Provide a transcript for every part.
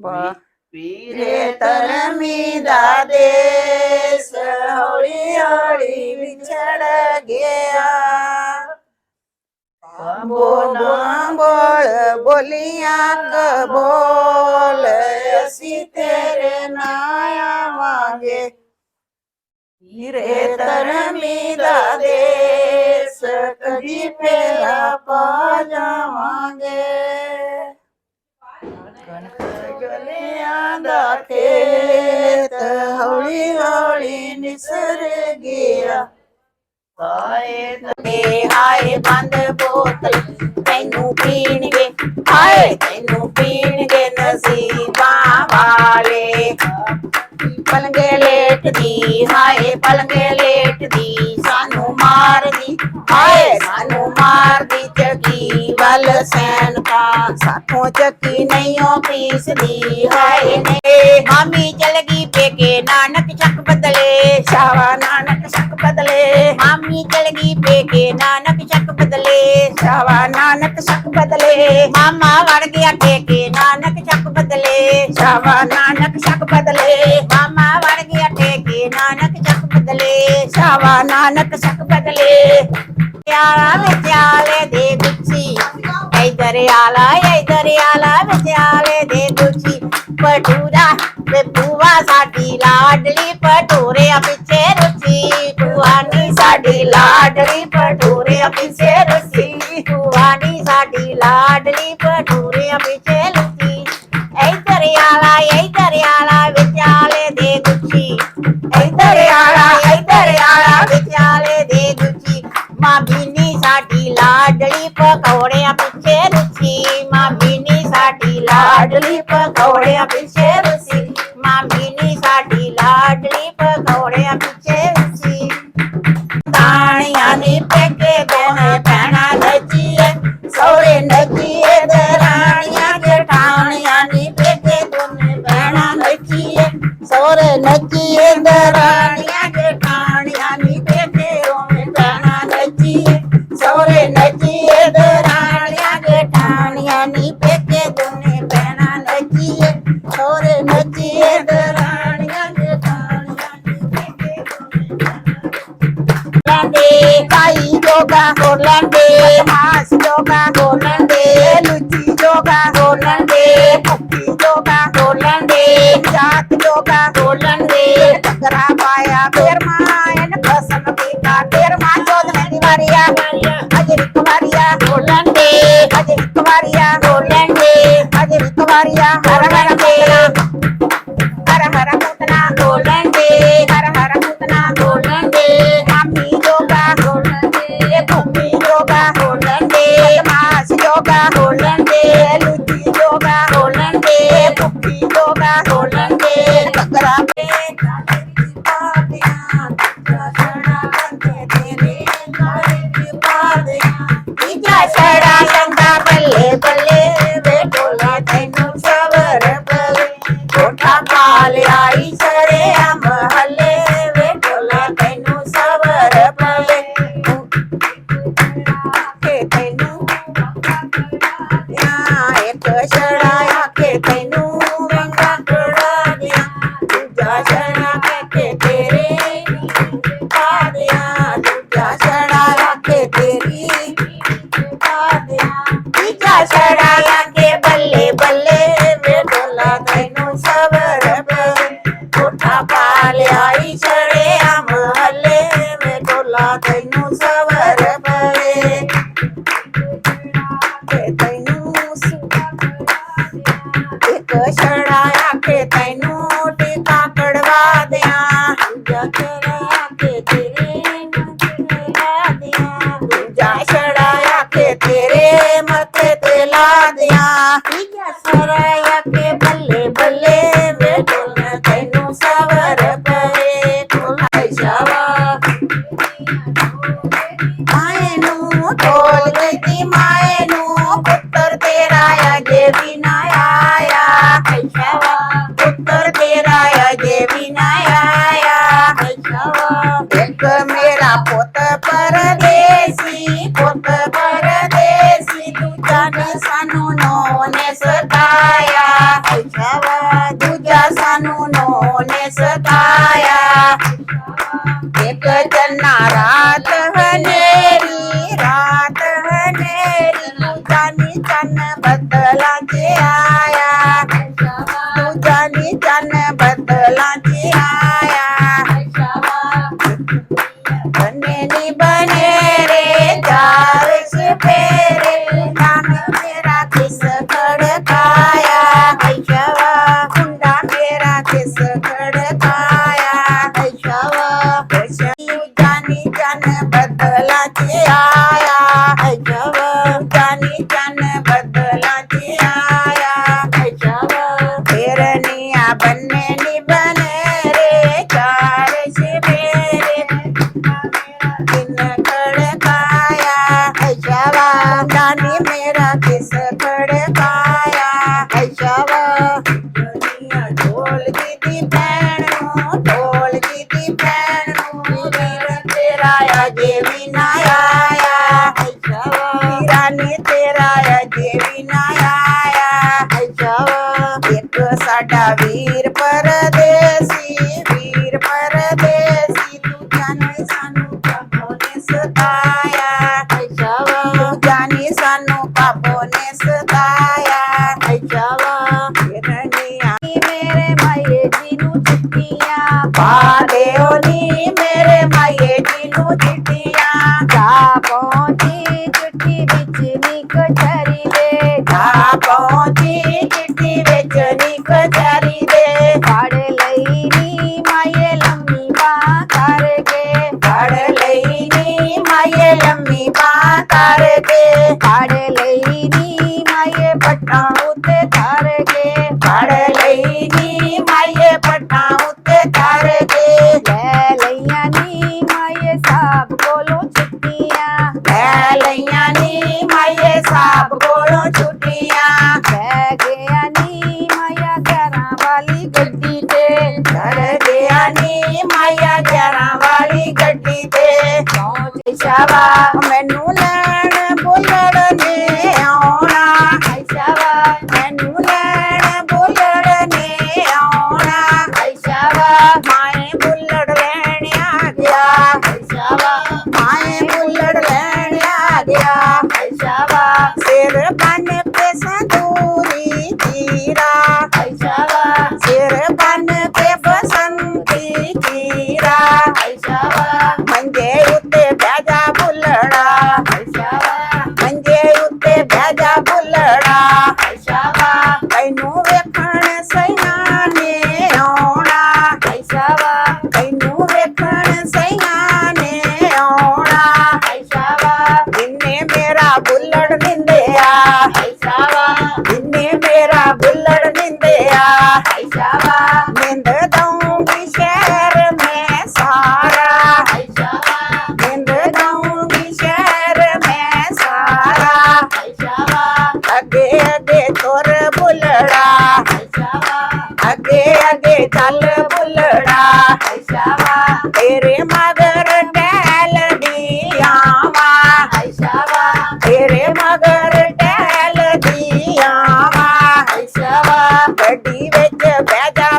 ਵਾਹ ਵੀਰੇ ਧਰਮੀ ਦਾ ਦੇਸ ਹੌਲੀ ਹੌਲੀ ਵਿਛੜ ਗਿਆ। ਬੋ ਨਾ ਬੋਲ ਬੋਲੀਆਂ ਕਬੋਲ ਅਸੀਂ ਤੇਰੇ ਨਾਲ ਆਵਾਂਗੇ। ਵੀਰੇ ਧਰਮੀ ਦਾ ਦੇਸ ਕਦੀ ਫੇਰਾ ਪਾ ਜਾਵਾਂਗੇ। ਖੇਤ ਹੌਲੀ ਹੌਲੀ ਨਿਸਰ ਗਿਆ ਹਾਏ ਤੇ ਹਾਏ ਬੰਦ ਬੋਤਲ ਤੈਨੂੰ ਪੀਣਗੇ ਹਾਏ ਤੈਨੂੰ ਪੀਣਗੇ ਨਸੀਬਾਂ ਵਾਲੇ ਪਲੰਗੇ ਲੇਟਦੀ ਹਾਏ ਪਲੰਗੇ ਲੇਟਦੀ ਸਾਨੂੰ ਮਾਰਦੀ ਹਾਏ ਸਾਨੂੰ ਮਾਰਦੀ ਚੱਕੀ ਵੱਲ ਸੈਨ ਸੈਨਕਾ ਸਾਥੋਂ ਚੱਕੀ ਨਹੀਂਓ ਪੀਸਦੀ ਹਾਏ ਨੇ। ਮਾਮੀ ਚਲ ਗਈ ਪੇਕੇ ਨਾਨਕ ਚੱਕ ਬਦਲੇ। ਸ਼ਾਵਾ ਨਾਨਕ ਚੱਕ ਬਦਲੇ। ਮਾਮੀ ਚਲ ਗਈ ਪੇਕੇ ਨਾਨਕ ਚੱਕ ਬਦਲੇ। ਸ਼ਾਵਾ ਨਾਨਕ ਚੱਕ ਬਦਲੇ। ਮਾਮਾ ਵੜ ਗਿਆ ਟੇਕੇ ਨਾਨਕ ਚੱਕ ਬਦਲੇ। ਸ਼ਾਵਾ ਨਾਨਕ ਚੱਕ ਬਦਲੇ। ਮਾਮਾ ਵੜ ਗਿਆ ਟੇਕੇ ਨਾਨਕ ਚੱਕ ਬਦਲੇ। ਸ਼ਾਵਾ ਨਾਨਕ ਚੱਕ ਬਦਲੇ। ਪਿਆਰਾ ਵਿਚਾਲੇ ਦੇ ਗੁੱਛੀ ਇਧਰ ਆਲਾ ਇਧਰ ਆਲਾ ਵਿਚਾਲੇ ਦੇ ਗੁੱਛੀ ਪਟੂਰਾ ਵੇ ਬੂਆ ਸਾਡੀ ਲਾਡਲੀ ਪਟੂਰਿਆਂ ਪਿੱਛੇ ਰੁੱਸੀ ਬੂਆ ਨੀ ਸਾਡੀ ਲਾਡਲੀ ਪਟੂਰਿਆਂ ਪਿੱਛੇ ਰੁੱਸੀ ਬੂਆ ਨੀ ਸਾਡੀ ਲਾਡਲੀ ਪਟੂਰਿਆਂ ਪਿੱਛੇ ਰੁੱਸੀ ਇਧਰ ਆਲਾ ਇਧਰ ਆਲਾ ਵਿਚਾਲੇ ਦੇ ਗੁੱਛੀ ਇਧਰ ਆਲਾ ਇਧਰ ਆਲਾ ਵਿਚਾਲੇ ਦੇ ਗੁੱਛੀ ਮਾਂ ਬੀਨੀ ਸਾਡੀ ਲਾਡਲੀ ਪਕੌੜਿਆਂ ਸਾਡੀ గోలండి మాస్ జోగా గోలండి లుచి జోగా గోలండి పక్కి జోగా గోలండి జాక్ జోగా గోలండి పగరా పాయ పేర్మా ఎన్ ప్రసన్న పీతా పేర్మా చోదనని వారియా అజిరిక్ వారియా గోలండి అజిరిక్ వారియా గోలండి అజిరిక్ వారియా హర హర పేరా Holande, Luti Yoga, Holande, Pukki Yoga, Holande, Kakarape, ಸಡಾ ಸಂಗ ಬಲ್ಲೆ ಬಲ್ಲೆ ಬೇಟೋಲ ತೈನು ಸವರ ಬಲ್ಲೆ ಕೋಠಾ ಕಾಲ ಆಯಿ ಸರೆ ಅಮರ ਵੇ ਢੋਲਾ ਪੁੱਤਰ ਤੇਰਾ ਅਜੇ कशाची जानी जान बदलाची आ ਨੀ ਤੇਰਾ ਅਜੇ ਵੀ ਨਾ ਆਇਆ ਅੱਛਾ ਇੱਕ ਸਾਡਾ daddy. ਸ਼ਾਬਾ ਮੈਨੂੰ लगे चल बुलड़ा तेरे मगर टहल दियावा तेरे मगर टहल दियावा गड्डी बेच पैदा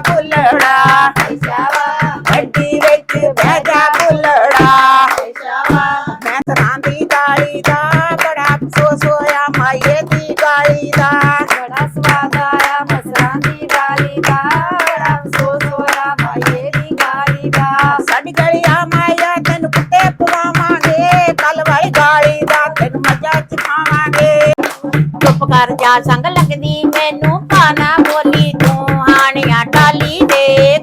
ਲਾਵਾਂਗੇ ਤਲਵਾਰ ਗਾਲੀ ਦਾ ਤੈਨੂੰ ਮਜ਼ਾ ਚਖਾਵਾਂਗੇ ਚੁੱਪ ਕਰ ਜਾ ਸੰਗ ਲੱਗਦੀ, ਮੈਨੂੰ ਕਾਨਾ ਬੋਲੀ ਤੂੰ, ਆਣੀਆਂ ਟਾਲੀ ਦੇ